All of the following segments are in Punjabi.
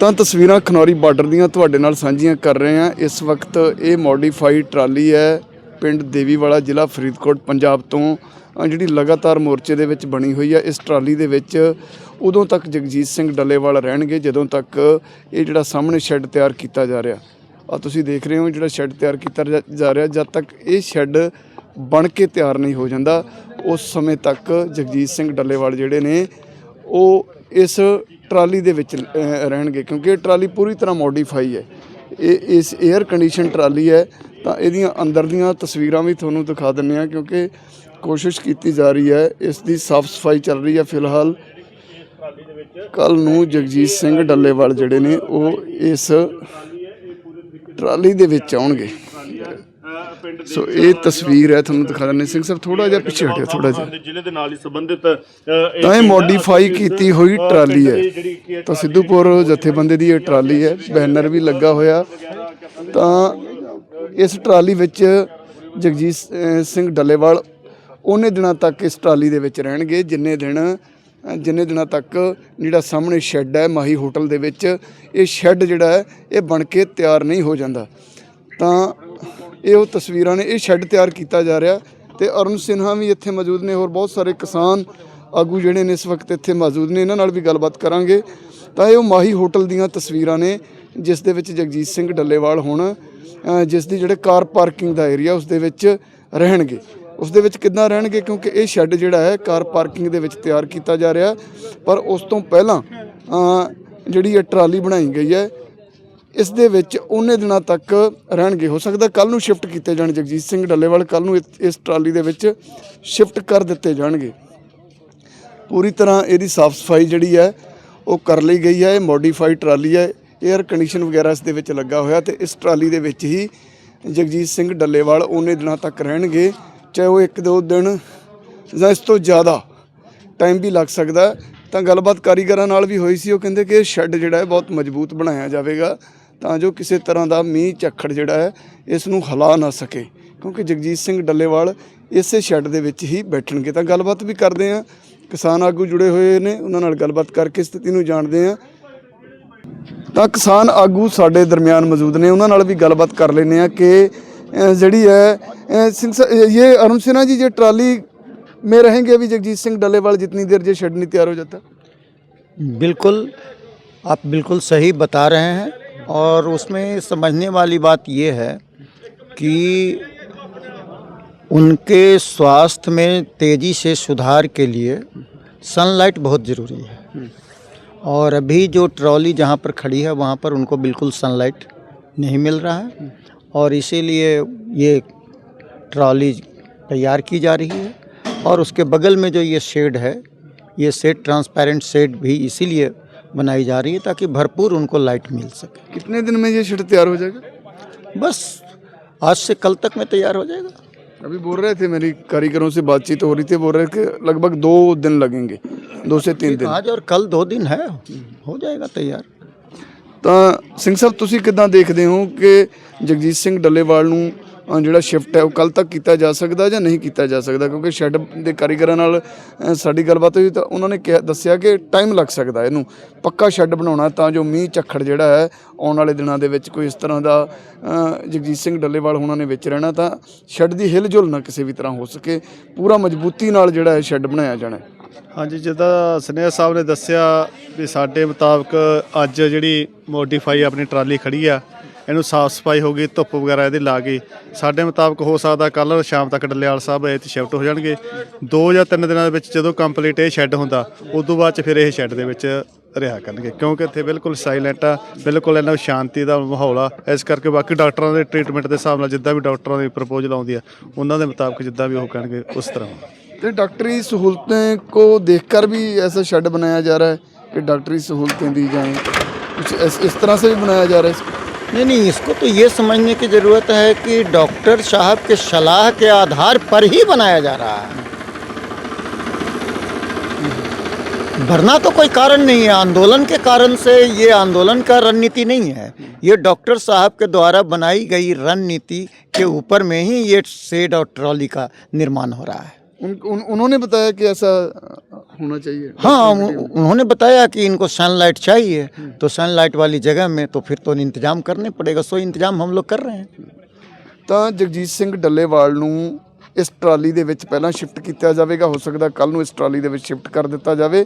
ਤਾਂ ਤਸਵੀਰਾਂ ਖਨੌਰੀ ਬਾਰਡਰ ਦੀਆਂ ਤੁਹਾਡੇ ਨਾਲ ਸਾਂਝੀਆਂ ਕਰ ਰਹੇ ਹਾਂ। ਇਸ ਵਕਤ ਇਹ ਮੋਡੀਫਾਈਡ ਟਰਾਲੀ ਹੈ ਪਿੰਡ ਦੇਵੀਵਾਲਾ, ਜ਼ਿਲ੍ਹਾ ਫਰੀਦਕੋਟ, ਪੰਜਾਬ ਤੋਂ। ਜਿਹੜੀ ਲਗਾਤਾਰ ਮੋਰਚੇ ਦੇ ਵਿੱਚ ਬਣੀ ਹੋਈ ਹੈ ਇਸ ਟਰਾਲੀ ਦੇ ਵਿੱਚ ਉਦੋਂ ਤੱਕ ਜਗਜੀਤ ਸਿੰਘ ਡੱਲੇਵਾਲ ਰਹਿਣਗੇ, ਜਦੋਂ ਤੱਕ ਇਹ ਜਿਹੜਾ ਸਾਹਮਣੇ ਸ਼ੈੱਡ ਤਿਆਰ ਕੀਤਾ ਜਾ ਰਿਹਾ। ਆ, ਤੁਸੀਂ ਦੇਖ ਰਹੇ ਹੋ ਜਿਹੜਾ ਸ਼ੈੱਡ ਤਿਆਰ ਕੀਤਾ ਜਾ- ਜਾ ਰਿਹਾ, ਜਦ ਤੱਕ ਇਹ ਸ਼ੈੱਡ ਬਣ ਕੇ ਤਿਆਰ ਨਹੀਂ ਹੋ ਜਾਂਦਾ, ਉਸ ਸਮੇਂ ਤੱਕ ਜਗਜੀਤ ਸਿੰਘ ਡੱਲੇਵਾਲ ਜਿਹੜੇ ਨੇ, ਉਹ ਇਸ ਟਰਾਲੀ ਦੇ ਵਿੱਚ ਰਹਿਣਗੇ, ਕਿਉਂਕਿ ਇਹ ਟਰਾਲੀ ਪੂਰੀ ਤਰ੍ਹਾਂ ਮੋਡੀਫਾਈ ਹੈ। ਇਹ, ਇਸ 에ਅਰ ਕੰਡੀਸ਼ਨ ਟਰਾਲੀ ਹੈ, ਤਾਂ ਇਹਦੀਆਂ ਅੰਦਰ ਦੀਆਂ ਤਸਵੀਰਾਂ ਵੀ ਤੁਹਾਨੂੰ ਦਿਖਾ ਦਿੰਨੇ ਆ ਕਿਉਂਕਿ ਕੋਸ਼ਿਸ਼ ਕੀਤੀ ਜਾ ਰਹੀ ਹੈ, ਇਸ ਦੀ ਸਾਫ਼ ਸਫ਼ਾਈ ਚੱਲ ਰਹੀ ਹੈ ਫਿਲਹਾਲ। ਕੱਲ ਨੂੰ ਜਗਜੀਤ ਸਿੰਘ ਡੱਲੇਵਾਲ ਜਿਹੜੇ ਨੇ, ਉਹ ਇਸ ਟਰਾਲੀ ਦੇ ਵਿੱਚ ਆਉਣਗੇ। ਸੋ ਇਹ ਤਸਵੀਰ ਹੈ ਤੁਹਾਨੂੰ ਦਿਖਾ ਦਿੰਨੇ ਸਿੰਘ ਸਾਹਿਬ ਥੋੜਾ ਜਿਹਾ ਪਿੱਛੇ ਹਟਿਓ ਥੋੜਾ ਜਿਹਾ। ਜ਼ਿਲ੍ਹੇ ਦੇ ਨਾਲ ਹੀ ਸੰਬੰਧਿਤ ਤਾਂ ਇਹ ਮੋਡੀਫਾਈ ਕੀਤੀ ਹੋਈ ਟਰਾਲੀ ਹੈ। ਤਾਂ ਸਿੱਧੂਪੁਰ ਜਥੇਬੰਦੀ ਦੀ ਇਹ ਟਰਾਲੀ ਹੈ ਬੈਨਰ ਵੀ ਲੱਗਾ ਹੋਇਆ। ਤਾਂ ਇਸ ਟਰਾਲੀ ਵਿੱਚ ਜਗਜੀਤ ਸਿੰਘ ਡੱਲੇਵਾਲ ਉਹਨੇ ਦਿਨਾਂ ਤੱਕ ਇਸ ਟਰਾਲੀ ਦੇ ਵਿੱਚ ਰਹਿਣਗੇ। ਜਿੰਨੇ ਦਿਨ ਜਿੰਨੇ ਦਿਨਾਂ ਤੱਕ ਜਿਹੜਾ ਸਾਹਮਣੇ ਸ਼ੈੱਡ ਹੈ ਮਾਹੀ ਹੋਟਲ ਦੇ ਵਿੱਚ ਇਹ ਸ਼ੈੱਡ ਜਿਹੜਾ ਹੈ ਇਹ ਬਣ ਕੇ ਤਿਆਰ ਨਹੀਂ ਹੋ ਜਾਂਦਾ। ਤਾਂ ਇਹ ਉਹ ਤਸਵੀਰਾਂ ਨੇ, ਇਹ ਸ਼ੈੱਡ ਤਿਆਰ ਕੀਤਾ ਜਾ ਰਿਹਾ ਤੇ ਅਰੁਣ ਸਿਨਹਾ ਵੀ ਇੱਥੇ ਮੌਜੂਦ ਨੇ ਹੋਰ ਬਹੁਤ ਸਾਰੇ ਕਿਸਾਨ ਆਗੂ ਜਿਹੜੇ ਨੇ ਇਸ ਵਕਤ ਇੱਥੇ ਮੌਜੂਦ ਨੇ, ਇਹਨਾਂ ਨਾਲ ਵੀ ਗੱਲਬਾਤ ਕਰਾਂਗੇ। ਤਾਂ ਇਹ ਉਹ ਮਾਹੀ ਹੋਟਲ ਦੀਆਂ ਤਸਵੀਰਾਂ ਨੇ, ਜਿਸ ਦੇ ਵਿੱਚ ਜਗਜੀਤ ਸਿੰਘ ਡੱਲੇਵਾਲ ਹੁਣ ਜਿਸ ਦੀ ਜਿਹੜੇ ਕਾਰ ਪਾਰਕਿੰਗ ਦਾ ਏਰੀਆ ਉਸ ਦੇ ਵਿੱਚ ਰਹਿਣਗੇ। ਉਸ ਦੇ ਵਿੱਚ ਕਿੱਦਾਂ ਰਹਿਣਗੇ? ਕਿਉਂਕਿ ਇਹ ਸ਼ੈੱਡ ਜਿਹੜਾ ਹੈ, ਕਾਰ ਪਾਰਕਿੰਗ ਦੇ ਵਿੱਚ ਤਿਆਰ ਕੀਤਾ ਜਾ ਰਿਹਾ। ਪਰ ਉਸ ਤੋਂ ਪਹਿਲਾਂ ਜਿਹੜੀ ਇਹ ਟਰਾਲੀ ਬਣਾਈ ਗਈ ਹੈ ਇਸ ਦੇ ਵਿੱਚ ਉਹਨੇ ਦਿਨਾਂ ਤੱਕ ਰਹਿਣਗੇ, ਹੋ ਸਕਦਾ ਕੱਲ ਨੂੰ ਸ਼ਿਫਟ ਕੀਤੇ ਜਾਣ ਜਗਜੀਤ ਸਿੰਘ ਡੱਲੇਵਾਲ ਕੱਲ ਨੂੰ ਇਸ- ਟਰਾਲੀ ਦੇ ਵਿੱਚ ਸ਼ਿਫਟ ਕਰ ਦਿੱਤੇ ਜਾਣਗੇ। ਪੂਰੀ ਤਰ੍ਹਾਂ ਇਹਦੀ ਸਾਫ਼ ਸਫ਼ਾਈ ਜਿਹੜੀ ਹੈ, ਉਹ ਕਰ ਲਈ ਗਈ ਹੈ, ਇਹ ਮੋਡੀਫਾਈਡ ਟਰਾਲੀ ਹੈ 에ਅਰ ਕੰਡੀਸ਼ਨ ਵਗੈਰਾ ਇਸ ਦੇ ਵਿੱਚ ਲੱਗਾ ਹੋਇਆ ਤੇ ਇਸ ਟਰਾਲੀ ਦੇ ਵਿੱਚ ਹੀ ਜਗਜੀਤ ਸਿੰਘ ਡੱਲੇਵਾਲ ਉਹਨੇ ਦਿਨਾਂ ਤੱਕ ਰਹਿਣਗੇ, ਚਾਹੇ ਉਹ ਇੱਕ ਦੋ ਦਿਨ ਜਾਂ ਇਸ ਤੋਂ ਜ਼ਿਆਦਾ ਟਾਈਮ ਵੀ ਲੱਗ ਸਕਦਾ। ਤਾਂ ਗੱਲਬਾਤ ਕਾਰੀਗਰਾਂ ਨਾਲ ਵੀ ਹੋਈ ਸੀ, ਉਹ ਕਹਿੰਦੇ ਕਿ ਇਹ ਸ਼ੈੱਡ ਜਿਹੜਾ ਹੈ ਬਹੁਤ ਮਜ਼ਬੂਤ ਬਣਾਇਆ ਜਾਵੇਗਾ। ਤਾਂ ਜੋ ਕਿਸੇ ਤਰ੍ਹਾਂ ਦਾ ਮੀਂਹ ਝੱਖੜ ਜਿਹੜਾ ਹੈ, ਇਸ ਨੂੰ ਹਲਾ ਨਾ ਸਕੇ। ਕਿਉਂਕਿ ਜਗਜੀਤ ਸਿੰਘ ਡੱਲੇਵਾਲ ਇਸੇ ਸ਼ੈੱਡ ਦੇ ਵਿੱਚ ਹੀ ਬੈਠਣਗੇ। ਤਾਂ ਗੱਲਬਾਤ ਵੀ ਕਰਦੇ ਆ ਕਿਸਾਨ ਆਗੂ ਜੁੜੇ ਹੋਏ ਨੇ, ਉਹਨਾਂ ਨਾਲ ਗੱਲਬਾਤ ਕਰਕੇ ਸਥਿਤੀ ਨੂੰ ਜਾਣਦੇ ਆ ਤਾਂ ਕਿਸਾਨ ਆਗੂ ਸਾਡੇ ਦਰਮਿਆਨ ਮੌਜੂਦ ਨੇ, ਉਹਨਾਂ ਨਾਲ ਵੀ ਗੱਲਬਾਤ ਕਰ ਲੈਨੇ ਆ ਕਿ ਜਿਹੜੀ ਹੈ ਸਿੰਘ ਇਹ ਅਰੁਣ ਸਿਨਾ ਜੀ, ਜੇ ਟਰਾਲੀ में रहेंगे ਵੀ ਜਗਜੀਤ ਸਿੰਘ ਡੱਲੇਵਾਲ जितनी ਦੇਰ ਜੇ शेड ਨਹੀਂ ਤਿਆਰ ਹੋ जाता ਬਿਲਕੁਲ, ਆਪ ਬਿਲਕੁਲ ਸਹੀ ਬਤਾ ਰਹੇ हैं और उसमें समझने वाली बात ये है कि उनके स्वास्थ्य में तेज़ी से सुधार के लिए सनलाइट बहुत ज़रूरी है। और अभी जो ट्रॉली जहाँ पर खड़ी है, वहाँ पर उनको बिल्कुल सनलाइट नहीं मिल रहा है और इसीलिए ये ट्रॉली तैयार की जा रही है। और उसके बगल में जो ये शेड है, ये शेड ट्रांसपेरेंट शेड भी इसीलिए बनाई जा रही है ताकि भरपूर उनको लाइट मिल सके कितने दिन में ये शेड तैयार हो जाएगा बस आज से कल तक में तैयार हो जाएगा अभी बोल रहे थे मेरी कारीगरों से बातचीत हो रही थी बोल रहे कि लगभग दो दिन लगेंगे दो से तीन दिन आज और कल दो दिन है हो जाएगा तैयार ਤਾਂ ਸਿੰਘ ਸਾਹਿਬ ਤੁਸੀਂ ਕਿਦਾਂ ਦੇਖਦੇ ਹੋ ਕਿ ਜਗਜੀਤ ਸਿੰਘ ਡੱਲੇਵਾਲ ਨੂੰ ਅ, ਜਿਹੜਾ ਸ਼ਿਫਟ ਹੈ ਉਹ ਕੱਲ ਤੱਕ ਕੀਤਾ ਜਾ ਸਕਦਾ ਜਾਂ ਨਹੀਂ ਕੀਤਾ ਜਾ ਸਕਦਾ, ਕਿਉਂਕਿ ਸ਼ੈੱਡ ਦੇ ਕਾਰੀਗਰਾਂ ਨਾਲ ਸਾਡੀ ਗੱਲਬਾਤ ਹੋਈ ਤਾਂ ਉਹਨਾਂ ਨੇ ਕਿਹਾ, ਦੱਸਿਆ ਕਿ ਟਾਈਮ ਲੱਗ ਸਕਦਾ ਇਹਨੂੰ। ਪੱਕਾ ਸ਼ੈੱਡ ਬਣਾਉਣਾ ਤਾਂ ਜੋ ਮੀਂਹ ਝੱਖੜ ਜਿਹੜਾ ਹੈ, ਆਉਣ ਵਾਲੇ ਦਿਨਾਂ ਦੇ ਵਿੱਚ ਕੋਈ ਇਸ ਤਰ੍ਹਾਂ ਦਾ ਜਗਜੀਤ ਸਿੰਘ ਡੱਲੇਵਾਲ ਹੋਣਾ ਨੇ ਵਿੱਚ ਰਹਿਣਾ ਤਾਂ ਸ਼ੈੱਡ ਦੀ ਹਿਲਜੁਲ ਨਾ ਕਿਸੇ ਵੀ ਤਰ੍ਹਾਂ ਹੋ ਸਕੇ। ਪੂਰਾ ਮਜ਼ਬੂਤੀ ਨਾਲ ਜਿਹੜਾ ਹੈ ਸ਼ੈੱਡ ਬਣਾਇਆ ਜਾਣਾ ਹਾਂਜੀ, ਜਿੱਦਾਂ ਸਨੇਹਾ ਸਾਹਿਬ ਨੇ ਦੱਸਿਆ ਵੀ ਸਾਡੇ ਮੁਤਾਬਕ ਅੱਜ ਜਿਹੜੀ ਮੋਡੀਫਾਈ ਆਪਣੀ ਟਰਾਲੀ ਖੜੀ ਆ ਇਹਨੂੰ ਸਾਫ਼ ਸਫ਼ਾਈ ਹੋ ਗਈ, ਧੁੱਪ ਵਗੈਰਾ ਇਹਦੇ ਲਾ ਗਈ। ਸਾਡੇ ਮੁਤਾਬਕ ਹੋ ਸਕਦਾ ਕੱਲ ਸ਼ਾਮ ਤੱਕ ਡਲਿਆਲ ਸਾਹਿਬ ਇਹ ਤੇ ਸ਼ਿਫਟ ਹੋ ਜਾਣਗੇ। ਦੋ ਜਾਂ ਤਿੰਨ ਦਿਨਾਂ ਦੇ ਵਿੱਚ ਜਦੋਂ ਕੰਪਲੀਟ ਇਹ ਸ਼ੈੱਡ ਹੁੰਦਾ ਉਸ ਤੋਂ ਬਾਅਦ ਚ ਫਿਰ ਇਹ ਸ਼ੈੱਡ ਦੇ ਵਿੱਚ ਰਿਹਾ ਕਰਨਗੇ। ਕਿਉਂਕਿ ਇੱਥੇ ਬਿਲਕੁਲ ਸਾਇਲੈਂਟ ਆ, ਬਿਲਕੁਲ ਇਹਨਾਂ ਨੂੰ ਸ਼ਾਂਤੀ ਦਾ ਮਾਹੌਲ ਆ। ਇਸ ਕਰਕੇ ਬਾਕੀ ਡਾਕਟਰਾਂ ਦੇ ਟ੍ਰੀਟਮੈਂਟ ਦੇ ਹਿਸਾਬ ਨਾਲ ਜਿੱਦਾਂ ਵੀ ਡਾਕਟਰਾਂ ਦੀ ਪ੍ਰਪੋਜ਼ਲ ਆਉਂਦੀ ਆ, ਉਹਨਾਂ ਦੇ ਮੁਤਾਬਕ ਜਿੱਦਾਂ ਵੀ ਉਹ ਕਹਿਣਗੇ ਉਸ ਤਰ੍ਹਾਂ ਤੇ ਡਾਕਟਰੀ ਸਹੂਲਤਾਂ ਕੋ ਦੇਖਕਰ ਵੀ ਐਸਾ ਸ਼ੈੱਡ ਬਣਾਇਆ ਜਾ ਰਿਹਾ ਹੈ ਕਿ ਡਾਕਟਰੀ ਸਹੂਲਤਾਂ ਦੀ ਜਾਏ ਕੁਝ ਇਸ ਤਰ੍ਹਾਂ ਸੇ ਵੀ ਬਣਾਇਆ ਜਾ ਰਿਹਾ ਹੈ? नहीं नहीं इसको तो ये समझने की ज़रूरत है कि डॉक्टर साहब के सलाह के आधार पर ही बनाया जा रहा है। वरना तो कोई कारण नहीं है। आंदोलन के कारण से ये आंदोलन का रणनीति नहीं है। ये डॉक्टर साहब के द्वारा बनाई गई रणनीति के ऊपर में ही ये शेड और ट्रॉली का निर्माण हो रहा है। उन, उन, उन्होंने बताया कि ऐसा होना चाहिए हाँ उन- उन्होंने बताया कि इनको सनलाइट चाहिए तो सनलाइट वाली जगह में तो फिर तो इंतजाम करने पड़ेगा सो इंतजाम हम लोग कर रहे हैं ਤਾਂ ਜਗਜੀਤ ਸਿੰਘ ਡੱਲੇਵਾਲ ਨੂੰ ਇਸ ਟਰਾਲੀ ਦੇ ਵਿੱਚ ਪਹਿਲਾਂ ਸ਼ਿਫਟ ਕੀਤਾ ਜਾਵੇਗਾ ਹੋ ਸਕਦਾ ਕੱਲ ਨੂੰ ਇਸ ਟਰਾਲੀ ਦੇ ਵਿੱਚ ਸ਼ਿਫਟ ਕਰ ਦਿੱਤਾ ਜਾਵੇ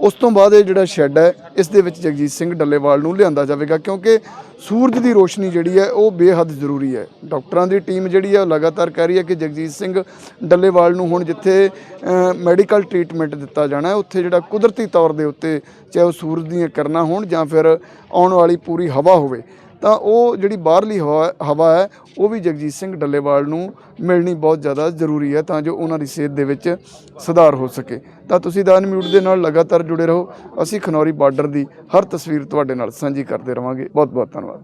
ਉਸ ਤੋਂ ਬਾਅਦ ਇਹ ਜਿਹੜਾ ਸ਼ੈੱਡ ਹੈ, ਇਸ ਦੇ ਵਿੱਚ ਜਗਜੀਤ ਸਿੰਘ ਡੱਲੇਵਾਲ ਨੂੰ ਲਿਆਂਦਾ ਜਾਵੇਗਾ ਕਿਉਂਕਿ ਸੂਰਜ ਦੀ ਰੋਸ਼ਨੀ ਜਿਹੜੀ ਹੈ, ਉਹ ਬੇਹੱਦ ਜ਼ਰੂਰੀ ਹੈ। ਡਾਕਟਰਾਂ ਦੀ ਟੀਮ ਜਿਹੜੀ ਹੈ, ਉਹ ਲਗਾਤਾਰ ਕਹਿ ਰਹੀ ਹੈ ਕਿ ਜਗਜੀਤ ਸਿੰਘ ਡੱਲੇਵਾਲ ਨੂੰ ਹੁਣ ਜਿੱਥੇ ਮੈਡੀਕਲ ਟ੍ਰੀਟਮੈਂਟ ਦਿੱਤਾ ਜਾਣਾ ਉੱਥੇ ਜਿਹੜਾ ਕੁਦਰਤੀ ਤੌਰ ਦੇ ਉੱਤੇ ਚਾਹੇ ਉਹ ਸੂਰਜ ਦੀਆਂ ਕਰਨਾ ਹੋਣ ਜਾਂ ਫਿਰ ਆਉਣ ਵਾਲੀ ਪੂਰੀ ਹਵਾ ਹੋਵੇ। ਤਾਂ ਉਹ ਜਿਹੜੀ ਬਾਹਰਲੀ ਹਵਾ ਹਵਾ ਹੈ, ਉਹ ਵੀ ਜਗਜੀਤ ਸਿੰਘ ਡੱਲੇਵਾਲ ਨੂੰ ਮਿਲਣੀ ਬਹੁਤ ਜ਼ਿਆਦਾ ਜ਼ਰੂਰੀ ਹੈ ਤਾਂ ਜੋ ਉਹਨਾਂ ਦੀ ਸਿਹਤ ਦੇ ਵਿੱਚ ਸੁਧਾਰ ਹੋ ਸਕੇ। ਤਾਂ ਤੁਸੀਂ ਦਾਨ ਮਿਊਟ ਦੇ ਨਾਲ ਲਗਾਤਾਰ ਜੁੜੇ ਰਹੋ। ਅਸੀਂ ਖਨੌਰੀ ਬਾਰਡਰ ਦੀ ਹਰ ਤਸਵੀਰ ਤੁਹਾਡੇ ਨਾਲ ਸਾਂਝੀ ਕਰਦੇ ਰਵਾਂਗੇ। ਬਹੁਤ ਬਹੁਤ ਧੰਨਵਾਦ।